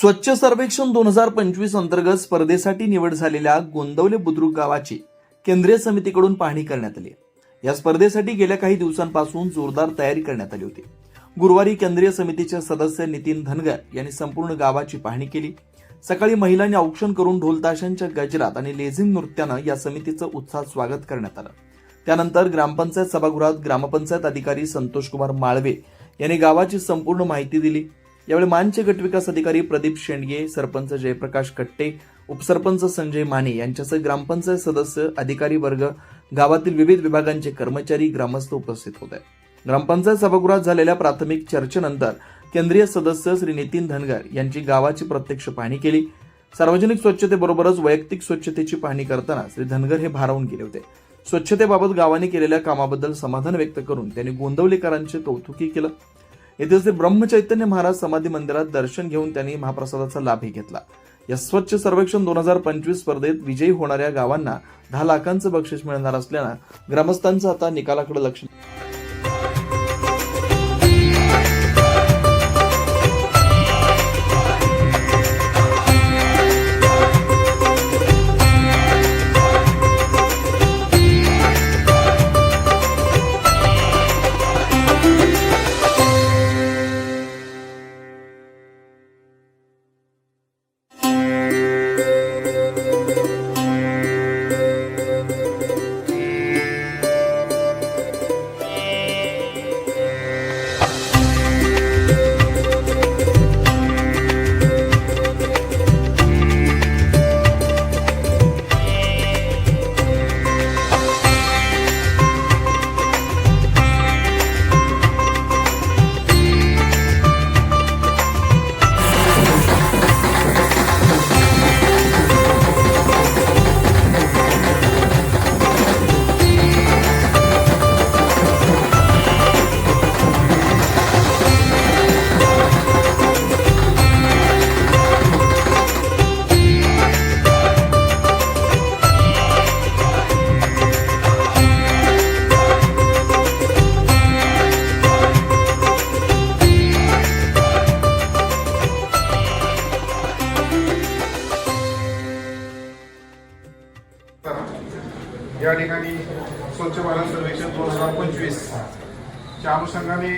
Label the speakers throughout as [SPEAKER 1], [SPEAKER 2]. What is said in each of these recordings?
[SPEAKER 1] स्वच्छ सर्वेक्षण दोन हजार पंचवीस अंतर्गत स्पर्धेसाठी निवड झालेल्या गोंदवले बुद्रुक गावाची केंद्रीय समितीकडून पाहणी करण्यात आली. या स्पर्धेसाठी गेल्या काही दिवसांपासून जोरदार तयारी करण्यात आली होती. गुरुवारी केंद्रीय समितीचे सदस्य नितीन धनगर यांनी संपूर्ण गावाची पाहणी केली. सकाळी महिलांनी औक्षण करून ढोलताशांच्या गजरात आणि लेझिम नृत्यानं या समितीचं उत्साहात स्वागत करण्यात आलं. त्यानंतर ग्रामपंचायत सभागृहात ग्रामपंचायत अधिकारी संतोषकुमार माळवे यांनी गावाची संपूर्ण माहिती दिली. यावेळी मानचे गटविकास अधिकारी प्रदीप शेंडगे सरपंच जयप्रकाश कट्टे उपसरपंच संजय माने यांच्यासह ग्रामपंचायत सदस्य अधिकारी वर्ग गावातील विविध विभागांचे कर्मचारी ग्रामस्थ उपस्थित होते. ग्रामपंचायत सभागृहात झालेल्या प्राथमिक चर्चेनंतर केंद्रीय सदस्य श्री नितीन धनगर यांची गावाची प्रत्यक्ष पाहणी केली. सार्वजनिक स्वच्छतेबरोबरच वैयक्तिक स्वच्छतेची पाहणी करताना श्री धनगर हे भारावून गेले होते. स्वच्छतेबाबत गावाने केलेल्या कामाबद्दल समाधान व्यक्त करून त्यांनी गोंदवलेकरांचे कौतुकी केलं. येथे श्री ब्रह्मचैतन्य महाराज समाधी मंदिरात दर्शन घेऊन त्यांनी महाप्रसादाचा लाभही घेतला. या स्वच्छ सर्वेक्षण दोन हजार पंचवीस स्पर्धेत विजयी होणाऱ्या गावांना दहा लाखांचं बक्षीस मिळणार असल्यानं ग्रामस्थांचं आता निकालाकडे लक्ष
[SPEAKER 2] या ठिकाणी स्वच्छ भारत सर्वेक्षण दोन हजार पंचवीस च्या अनुषंगाने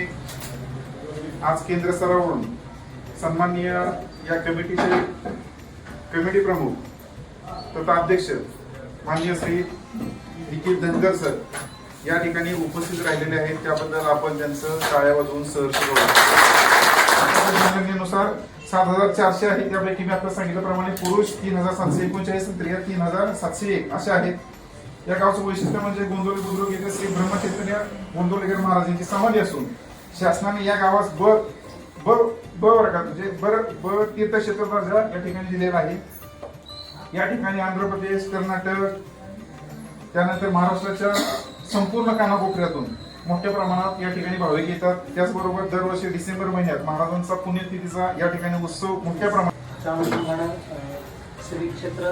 [SPEAKER 2] आज केंद्र स्तरावरून सन्माननीय या कमिटीचे कमिटी प्रमुख तथा अध्यक्ष माननीय श्री निखिल धनगर सर या ठिकाणी उपस्थित राहिलेले आहेत. त्याबद्दल आपण त्यांचं टाळ्या वाजवून सहर्ष करू सात हजार चारशे आहेत त्यापैकी मी आता सांगितल्याप्रमाणे पुरुष तीन हजार सातशे एकोणचाळीस स्त्रिया तीन हजार सातशे एक. अशा आहेत. या गावचं वैशिष्ट्य म्हणजे गोंदवले बुद्रुक येथे श्री ब्रह्मचैतन्य गोंदवलेकर महाराजांची समाधी असून शासनाने या गावास ब ब ब वर्गात म्हणजे बर ब तीर्थक्षेत्र दर्जा या ठिकाणी दिलेला आहे. या ठिकाणी आंध्र प्रदेश कर्नाटक त्यानंतर महाराष्ट्राच्या संपूर्ण कानाकोपऱ्यातून मोठ्या प्रमाणात या ठिकाणी भाविक येतात. त्याचबरोबर दरवर्षी डिसेंबर महिन्यात महाराजांचा पुण्यतिथीचा या ठिकाणी उत्सव मोठ्या प्रमाणात
[SPEAKER 3] त्या अनुषंगानं श्री क्षेत्र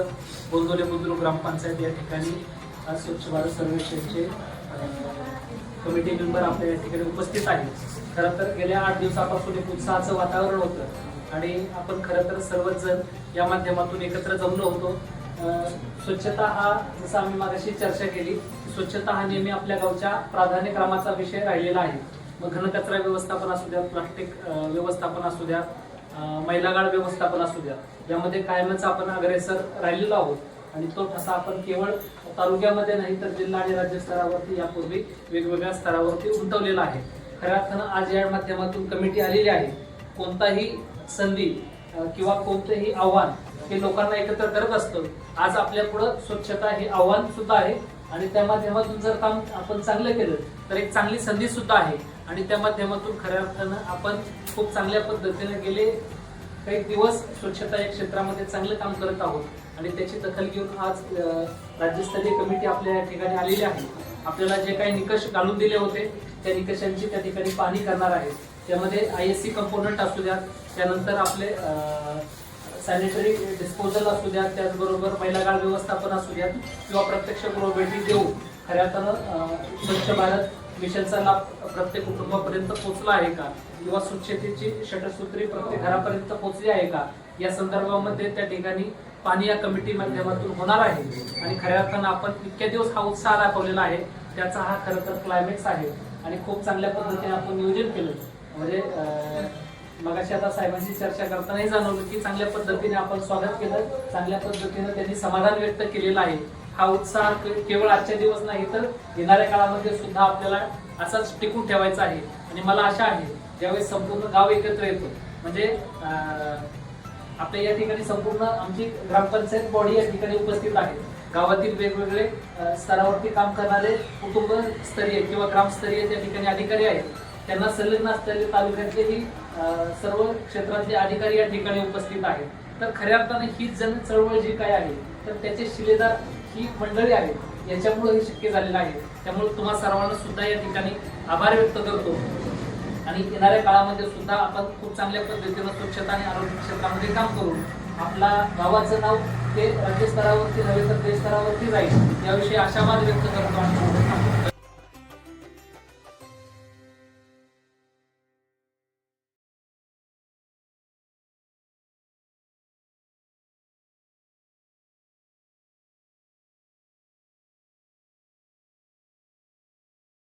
[SPEAKER 3] गोंदवले बुद्रुक ग्रामपंचायत या ठिकाणी आज स्वच्छ भारत सर्वेक्षणचे कमिटी मेंबर आपल्या या ठिकाणी उपस्थित आहेत. खरं तर गेल्या आठ दिवसापासून एक उत्साहाचं वातावरण होतं आणि आपण खरं तर सर्वच जण या माध्यमातून एकत्र जमलो होतो. स्वच्छता हा जसं आम्ही मागाशी चर्चा केली स्वच्छता हा नेहमी आपल्या गावच्या प्राधान्यक्रमाचा विषय राहिलेला आहे. मग घनकचरा व्यवस्थापन असू द्या प्लास्टिक व्यवस्थापन असू द्या अ, महिलागाळ व्यवस्थापन असू द्या यामध्ये कायमच आपण अग्रेसर राहिलेलो आहोत. आणि तो ठसा आपण केवळ तालुक्यामध्ये नाही तर जिल्हा आणि राज्य स्तरावरती यापूर्वी वेगवेगळ्या स्तरावरती उमटवलेला आहे. खऱ्या अर्थानं आज या माध्यमातून कमिटी आलेली आहे. कोणताही संधी किंवा कोणतंही आव्हान हे लोकांना एकत्र करत असतं. आज आपल्या पुढं स्वच्छता हे आव्हान सुद्धा आहे. आणि त्या माध्यमातून जर काम आपण चांगलं केलं तर एक चांगली संधी सुद्धा आहे. आणि त्या माध्यमातून खऱ्या अर्थानं आपण खूप चांगल्या पद्धतीने गेले काही दिवस स्वच्छता या क्षेत्रामध्ये चांगलं काम करत आहोत. आणि त्याची दखल घेऊन आज राज्यस्तरीय कमिटी आपल्या या ठिकाणी आलेली आहे. आपल्याला जे काही निकष घालून दिले होते त्या निकषांची त्या ठिकाणी पाहणी करणार आहे. त्यामध्ये आय एस सी कंपोनंट असू द्या त्यानंतर आपले सॅनिटरी डिस्पोजल असू द्या त्याचबरोबर महिलागाळ व्यवस्थापन असू द्या किंवा प्रत्यक्ष गृहभेटी देऊन खऱ्या अर्थानं स्वच्छ भारत मिशनचा लाभ प्रत्येक कुटुंबापर्यंत पोहोचला आहे का? किंवा स्वच्छतेची षटसूत्री प्रत्येक घरापर्यंत पोहोचली आहे का? या संदर्भामध्ये त्या ठिकाणी पाणी या कमिटी माध्यमातून होणार आहे. आणि खऱ्या अर्थानं आपण इतक्या दिवस हा उत्साह दाखवलेला आहे त्याचा हा खरं तर क्लायमॅक्स आहे. आणि खूप चांगल्या पद्धतीने आपण नियोजन केलं. म्हणजे मगाशी आता साहेबांशी चर्चा करतानाही जाणवलं की चांगल्या पद्धतीने आपण स्वागत केलं. चांगल्या पद्धतीने त्यांनी समाधान व्यक्त केलेलं आहे. हा उत्साह केवळ आजच्या दिवस नाही तर येणाऱ्या काळामध्ये सुद्धा आपल्याला असाच टिकून ठेवायचा आहे. आणि मला आशा आहे ज्यावेळेस संपूर्ण गाव एकत्र येतो. म्हणजे अं, आपल्या या ठिकाणी संपूर्ण आमची ग्रामपंचायत बॉडी या ठिकाणी उपस्थित आहे. गावातील वेगवेगळे स्तरावरती काम करणारे कुटुंब स्तरीय किंवा ग्रामस्तरीय त्या ठिकाणी अधिकारी आहेत. त्यांना संलग्न असलेले तालुक्यातलेही सर्व क्षेत्रातले अधिकारी या ठिकाणी उपस्थित आहेत. तर खऱ्या अर्थाने ही जन चळवळ जी काय आहे तर त्याचे शिलेदार ही मंडळी आहेत. याच्यामुळे हे शक्य झालेलं आहे. त्यामुळे तुम्हा सर्वांना सुद्धा या ठिकाणी आभार व्यक्त करतो. आणि येणाऱ्या काळामध्ये सुद्धा आपण खूप चांगल्या पद्धतीनं स्वच्छता आणि आरोग्य क्षेत्रामध्ये काम करू. आपला गावाचं नाव ते राज्य स्तरावरती नव्हे तर देश स्तरावरती जाईल याविषयी आशावाद व्यक्त करतो आणि